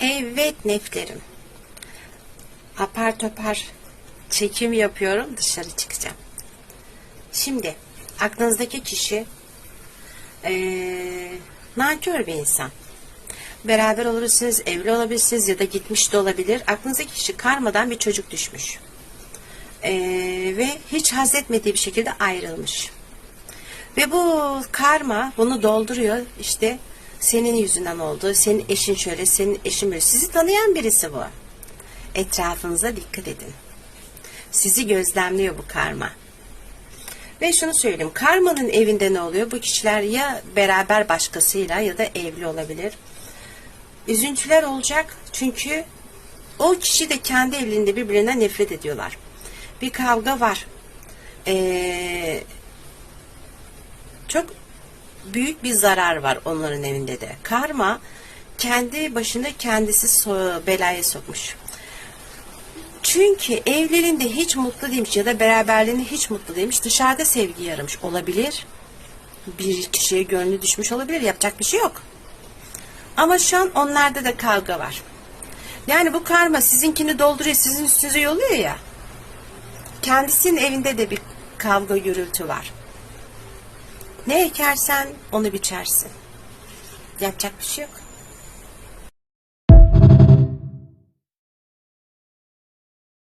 Evet neflerim. Apar topar çekim yapıyorum. Dışarı çıkacağım. Şimdi aklınızdaki kişi eee nankör bir insan. Beraber olursunuz, evli olabilirsiniz ya da gitmiş de olabilir. Aklınızdaki kişi karmadan bir çocuk düşmüş. Eee, ve hiç haz etmediği bir şekilde ayrılmış. Ve bu karma bunu dolduruyor. İşte senin yüzünden oldu. Senin eşin şöyle, senin eşin böyle. Sizi tanıyan birisi bu. Etrafınıza dikkat edin. Sizi gözlemliyor bu karma. Ve şunu söyleyeyim. Karmanın evinde ne oluyor? Bu kişiler ya beraber başkasıyla ya da evli olabilir. Üzüntüler olacak. Çünkü o kişi de kendi evliliğinde birbirine nefret ediyorlar. Bir kavga var. Ee, çok büyük bir zarar var onların evinde de. Karma kendi başına kendisi belaya sokmuş. Çünkü evlerinde hiç mutlu değilmiş ya da beraberliğinde hiç mutlu değilmiş. Dışarıda sevgi yaramış olabilir. Bir kişiye gönlü düşmüş olabilir. Yapacak bir şey yok. Ama şu an onlarda da kavga var. Yani bu karma sizinkini dolduruyor, sizin üstünüze yolluyor ya. Kendisinin evinde de bir kavga gürültü var. Ne ekersen onu biçersin. Yapacak bir şey yok.